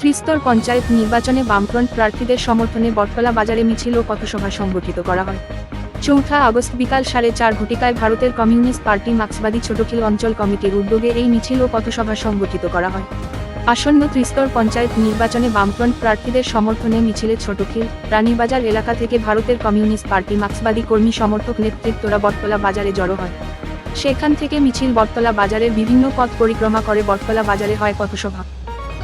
ত্রিস্তর পঞ্চায়েত নির্বাচনে বামফ্রন্ট প্রার্থীদের সমর্থনে বটতলা বাজারে মিছিল ও পথসভা সংগঠিত করা হয়। চৌঠা আগস্ট বিকাল সাড়ে চার ঘটিকায় ভারতের কমিউনিস্ট পার্টি মার্ক্সবাদী ছোটখিল অঞ্চল কমিটির উদ্যোগে এই মিছিল ও পথসভা সংগঠিত করা হয়। আসন্ন ত্রিস্তর পঞ্চায়েত নির্বাচনে বামফ্রন্ট প্রার্থীদের সমর্থনে মিছিলে ছোটখিল, রানীবাজার এলাকা থেকে ভারতের কমিউনিস্ট পার্টি মার্ক্সবাদী কর্মী সমর্থক নেতৃত্বরা বটতলা বাজারে জড়ো হয়। সেখান থেকে মিছিল বটতলা বাজারের বিভিন্ন পথ পরিক্রমা করে বটতলা বাজারে হয় পথসভা।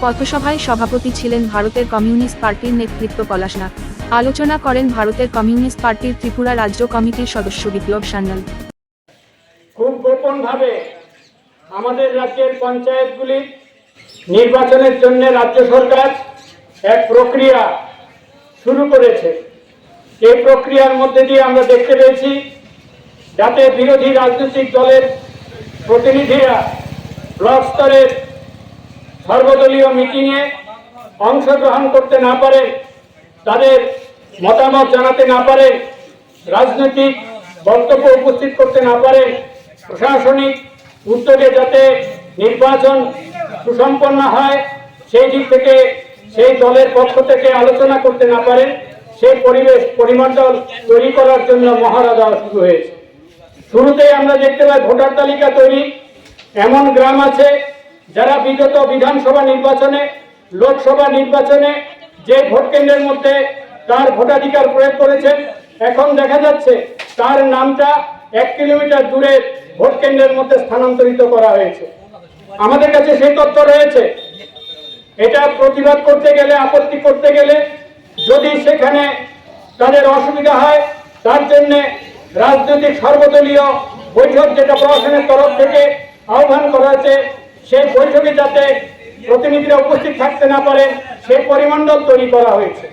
পথসভায় সভাপতি ছিলেন ভারতের কমিউনিস্ট পার্টির নেতৃত্ব পলাশনাথ। আলোচনা করেন ভারতের কমিউনিস্ট পার্টির ত্রিপুরা রাজ্য কমিটির সদস্য বিপ্লব সান্যাল। খুব গোপনভাবে আমাদের রাজ্যের পঞ্চায়েতগুলি নির্বাচনের জন্য রাজ্য সরকার এক প্রক্রিয়া শুরু করেছে। এই প্রক্রিয়ার মধ্যে দিয়ে আমরা দেখতে পেয়েছি, যাতে বিরোধী রাজনৈতিক দলের প্রতিনিধিরা ব্লক স্তরের সর্বদলীয় মিটিংয়ে অংশগ্রহণ করতে না পারেন তাদের মতামত জানাতে না পারেন রাজনৈতিক বক্তব্য উপস্থিত করতে না পারেন প্রশাসনিক উদ্যোগে যাতে নির্বাচন সুসম্পন্ন হয়, সেই দিক থেকে, সেই দলের পক্ষ থেকে আলোচনা করতে না পারেন সেই পরিবেশ পরিমণ্ডল তৈরি করার জন্য মহড়া দেওয়া শুরু হয়েছে। শুরুতেই আমরা দেখতে পাই ভোটার তালিকা তৈরি, এমন গ্রাম আছে যারা বিগত বিধানসভা নির্বাচনে, লোকসভা নির্বাচনে যে ভোট কেন্দ্রের মধ্যে তার ভোটাধিকার প্রয়োগ করেছেন, এখন দেখা যাচ্ছে তার নামটা এক কিলোমিটার দূরে ভোট কেন্দ্রের মধ্যে স্থানান্তরিত করা হয়েছে। আমাদের কাছে সেই তথ্য রয়েছে। এটা প্রতিবাদ করতে গেলে, আপত্তি করতে গেলে যদি সেখানে তাদের অসুবিধা হয়, তার জন্য রাজনৈতিক সর্বদলীয় বৈঠক যেটা প্রশাসনের তরফ থেকে আহ্বান করা হয়েছে সেই বৈঠকে যাতে প্রতিনিধিরা উপস্থিত থাকতে না পারে সেই পরিমণ্ডল তৈরি করা হয়েছে।